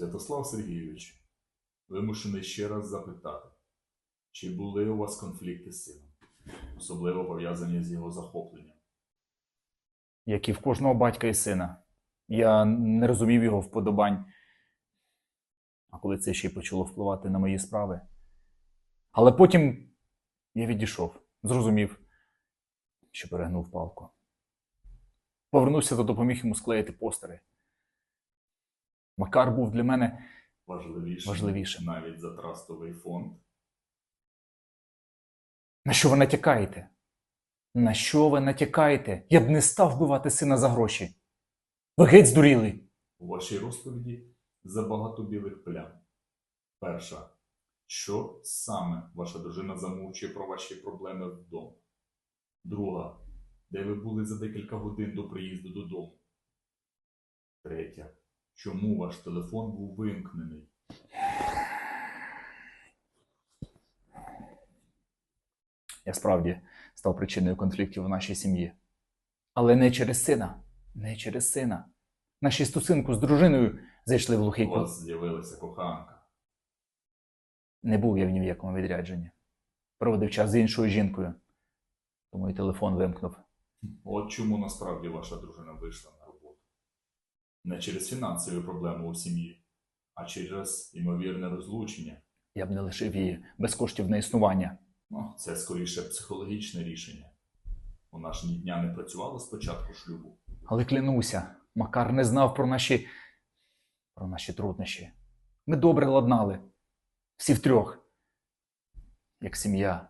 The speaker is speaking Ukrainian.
Святослав Сергійович, вимушений ще раз запитати, чи були у вас конфлікти з сином, особливо пов'язані з його захопленням? як і в кожного батька і сина. Я не розумів його вподобань. А коли це ще й почало впливати на мої справи. Але потім я відійшов, зрозумів, що перегнув палку. Повернувся та допоміг йому склеїти постери. Макар був для мене Важливіше, Важливіше. навіть за трастовий фонд. На що ви натякаєте? На що ви натякаєте? Я б не став вбивати сина за гроші. Ви геть здуріли. У вашій розповіді забагато білих плям. Перша. Що саме ваша дружина замовчує про ваші проблеми вдома? Друга. Де ви були за декілька годин до приїзду додому? Третя. Чому ваш телефон був вимкнений? Я справді став причиною конфліктів в нашій сім'ї. Але не через сина. Не через сина. Наші стосунки з дружиною зайшли в глухий У вас з'явилася коханка. Не був я в ні в якому відрядженні. Проводив час з іншою жінкою. Тому і телефон вимкнув. От чому насправді ваша дружина вийшла. Не через фінансові проблеми у сім'ї, а через ймовірне розлучення. Я б не лишив її без коштів на існування. Ну, це скоріше психологічне рішення. Вона ж ні дня не працювала з початку шлюбу. Але клянуся, Макар не знав про наші. про наші труднощі. Ми добре ладнали. Всі втрьох. Як сім'я.